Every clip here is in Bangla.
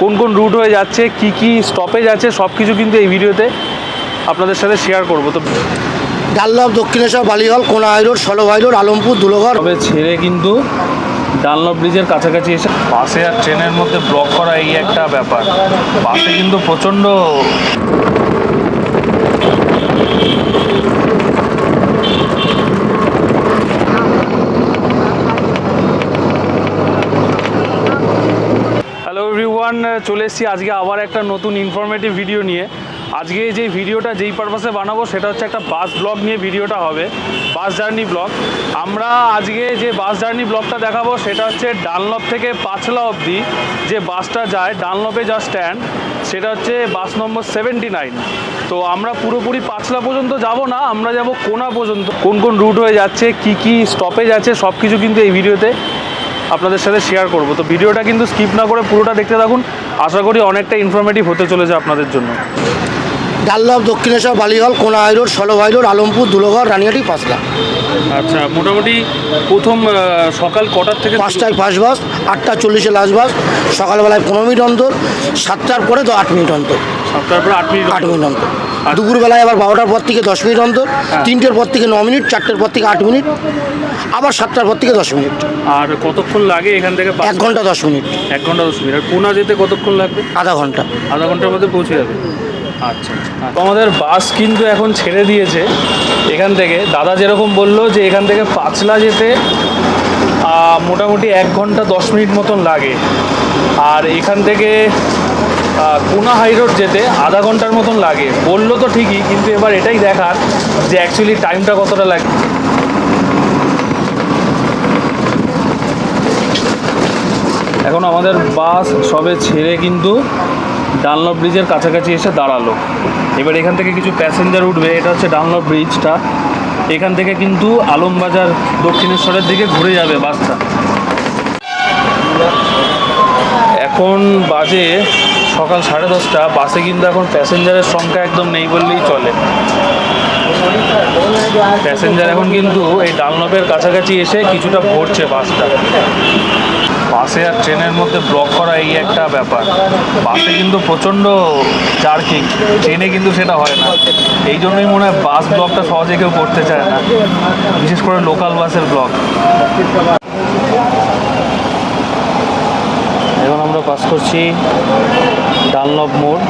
কোন কোন রুট হয়ে যাচ্ছে কি কি স্টপেজ আছে সব কিছু কিন্তু এই ভিডিওতে আপনাদের সাথে শেয়ার করব। তো ডালনব দক্ষিণেশ্বর বালিহল কোনা হাইরোড ষোলো হাইরোড আলমপুর দুলোঘর। তবে ছেড়ে কিন্তু ডালনব ব্রিজের কাছাকাছি এসে বাসে আর ট্রেনের মধ্যে ব্লক করা এই একটা ব্যাপার। বাসে কিন্তু প্রচণ্ড হ্যালো এভরিওয়ান চলে এসেছি আজকে আবার একটা নতুন ইনফরমেটিভ ভিডিও নিয়ে। আজকে যে ভিডিওটা যেই পারপাসে বানাবো, সেটা হচ্ছে একটা বাস ব্লগ নিয়ে ভিডিওটা হবে বাস জার্নি ব্লগ আমরা আজকে যে বাস জার্নি ব্লগটা দেখাবো, সেটা হচ্ছে ডানলপ থেকে পাঁচলা অবধি যে বাসটা যায় ডানলপে যা স্ট্যান্ড সেটা হচ্ছে বাস নম্বর সেভেন্টি নাইন তো আমরা পুরোপুরি পাঁচলা পর্যন্ত যাব না, আমরা যাব কোনা পর্যন্ত। কোন কোন রুট হয়ে যাচ্ছে, কি কি স্টপেজ আছে সব কিছু কিন্তু এই ভিডিওতে আপনাদের সাথে শেয়ার করব। তো ভিডিওটা কিন্তু স্কিপ না করে পুরোটা দেখতে থাকুন। আশা করি অনেকটা ইনফরমেটিভ হতে চলেছে আপনাদের জন্য। ডাল্লভ দক্ষিণেশ্বর বালিহল কোনা হাইরোড ষোলো হাইরোড আলমপুর দুলঘর রানিয়াটি পাঁচলা। আচ্ছা মোটামুটি প্রথম সকাল কটার থেকে পাঁচটায় ফার্স্ট বাস আটটা চল্লিশে লাস্ট বাস সকালবেলায় পনেরো মিনিট অন্তর সাতটার পরে তো আট মিনিট অন্তর। সাতটার পরে আট মিনিট আট মিনিট অন্তর। আচ্ছা। দুপুরবেলায় আবার বারোটার পর থেকে দশ মিনিট অন্তর হ্যাঁ। তিনটের পর থেকে ন মিনিট চারটের পর থেকে আট মিনিট আবার সাতটার পর থেকে দশ মিনিট। আর কতক্ষণ লাগে এখান থেকে এক ঘণ্টা দশ মিনিট। এক ঘণ্টা দশ মিনিট। আর পুনা যেতে কতক্ষণ লাগবে? আধা ঘণ্টা। আধা ঘণ্টার মধ্যে পৌঁছে যাবে। আচ্ছা তো আমাদের বাস কিন্তু এখন ছেড়ে দিয়েছে এখান থেকে। দাদা যেরকম বলল যে এখান থেকে পাঁচলা যেতে মোটামুটি এক ঘণ্টা দশ মিনিট মতন লাগে। আর এখান থেকে কোনা হাই রোড যেতে আধা ঘণ্টার মতন লাগে। বলল তো ঠিকই, কিন্তু এবার এটাই দেখার যে অ্যাকচুয়ালি টাইমটা কতটা লাগে। এখন আমাদের বাস সবে ছেড়ে কিন্তু ডানলপ ব্রিজের কাছাকাছি এসে দাঁড়াল। এবার এখান থেকে কিছু প্যাসেঞ্জার উঠবে, এটা হচ্ছে ডানলপ ব্রিজটা। এখান থেকে কিন্তু আলমবাজার দক্ষিণেশ্বরের দিকে ঘুরে যাবে বাসটা। এখন বাজে সকাল সাড়ে দশটা, বাসে কিন্তু এখন প্যাসেঞ্জারের সংখ্যা একদম নেই বললেই চলে। প্যাসেঞ্জার এখন কিন্তু এই ডানলপের কাছাকাছি এসে কিছুটা ভরছে বাসটা। বাসে আর ট্রেনের মধ্যে ব্লক করা এই একটা ব্যাপার। বাসে কিন্তু প্রচণ্ড জার্কিং ট্রেনে কিন্তু সেটা হয় না। এই জন্যই মনে হয় বাস ব্লকটা সহজে কেউ করতে চায় না, বিশেষ করে লোকাল বাসের ব্লক এখন আমরা পাস করছি ডানলপ মোড়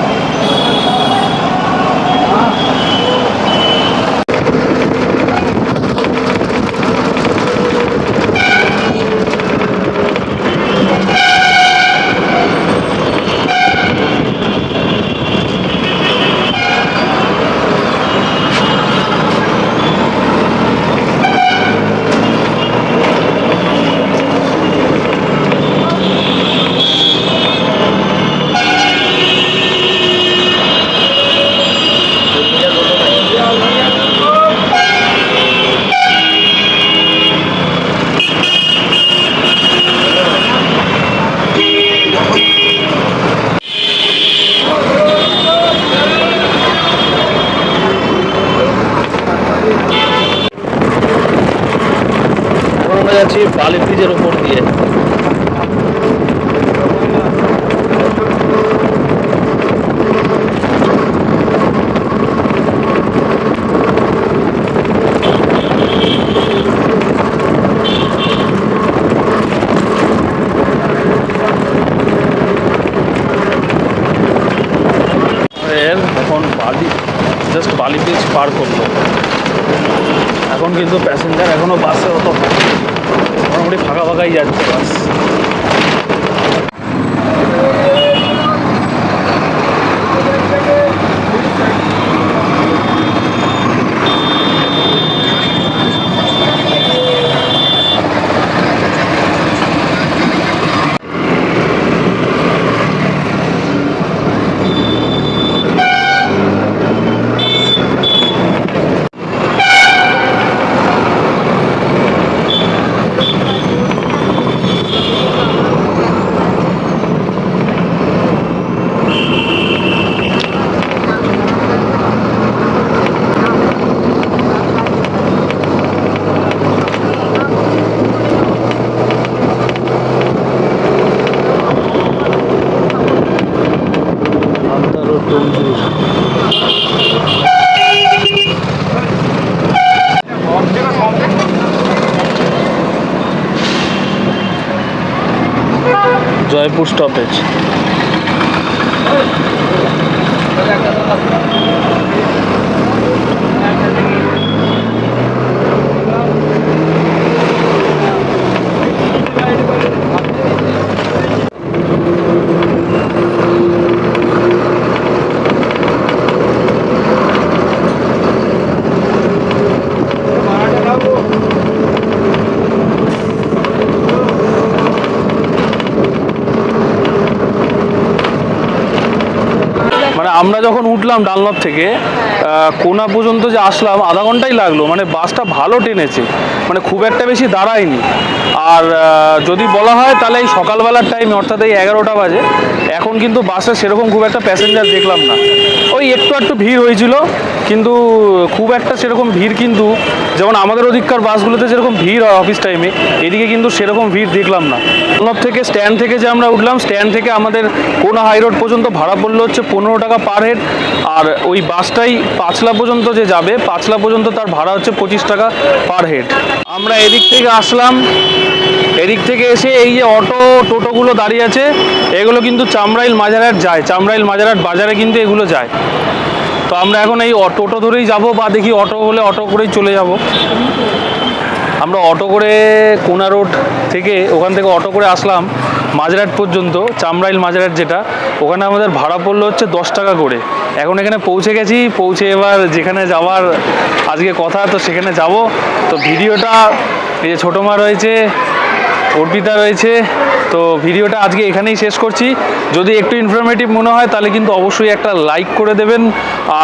এখন আমরা যাচ্ছি বালি ব্রিজের উপর দিয়ে। এখন জাস্ট পার করল। এখন কিন্তু প্যাসেঞ্জার এখনও বাসে অত মোটামুটি ফাঁকা ফাঁকাই যাচ্ছে বাস জয়পুর স্টপেজ আমরা যখন উঠলাম ডানলপ থেকে কোনা পর্যন্ত যে আসলাম, আধা ঘন্টাই লাগল। মানে বাসটা ভালো টেনেছে। মানে খুব একটা বেশি দাঁড়ায়নি। আর যদি বলা হয় তাহলে এই সকালবেলার টাইমে অর্থাৎ এই এগারোটা বাজে এখন কিন্তু বাসে সেরকম খুব একটা প্যাসেঞ্জার দেখলাম না। ওই একটু একটু ভিড় হয়েছিল, কিন্তু খুব একটা সেরকম ভিড় কিন্তু, যেমন আমাদের ওদিককার বাসগুলোতে যেরকম ভিড় হয় অফিস টাইমে এদিকে কিন্তু সেরকম ভিড় দেখলাম না। ডানলপ থেকে স্ট্যান্ড থেকে যে আমরা উঠলাম স্ট্যান্ড থেকে আমাদের কোনা হাই রোড পর্যন্ত ভাড়া পড়ল হচ্ছে পনেরো টাকা পার হেড আর ওই বাসটাই পাঁচলা পর্যন্ত যে যাবে, পাঁচলা পর্যন্ত তার ভাড়া হচ্ছে পঁচিশ টাকা পার হেড আমরা এদিক থেকে আসলাম এদিক থেকে এসে এই যে অটো, টোটোগুলো দাঁড়িয়ে আছে, এগুলো কিন্তু চামড়াইল মাজারহাট যায়। চামড়াইল মাজারহাট বাজারে কিন্তু এগুলো যায়। তো আমরা এখন এই টোটো ধরেই যাব বা দেখি অটো হলে অটো করেই চলে যাব। আমরা অটো করে কোনা রোড থেকে ওখান থেকে অটো করে আসলাম মাঝরাট পর্যন্ত, চামড়াইল মাঝরাট যেটা। ওখানে আমাদের ভাড়া পড়ল হচ্ছে দশ টাকা করে। এখন এখানে পৌঁছে গেছি, পৌঁছে এবার যেখানে যাওয়ার আজকে কথা, তো সেখানে যাব। তো ভিডিওটা এই যে ছোটো মা রয়েছে অর্পিতা রয়েছে। তো ভিডিওটা আজকে এখানেই শেষ করছি। যদি একটু ইনফরমেটিভ মনে হয়, তাহলে কিন্তু অবশ্যই একটা লাইক করে দেবেন।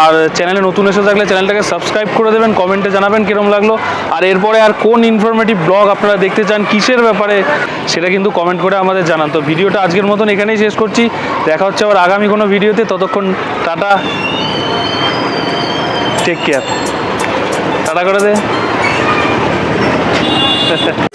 আর চ্যানেলে নতুন এসে থাকলে চ্যানেলটাকে সাবস্ক্রাইব করে দেবেন কমেন্টে জানাবেন কীরকম লাগল। আর এরপরে আর কোন ইনফরমেটিভ ব্লগ আপনারা দেখতে চান, কিসের ব্যাপারে, সেটা কিন্তু কমেন্ট করে আমাদের জানান। তো ভিডিওটা আজকের মতন এখানেই শেষ করছি। দেখা হচ্ছে আবার আগামী কোনো ভিডিওতে। ততক্ষণ টাটা। টেক কেয়ার টাটা করে দে।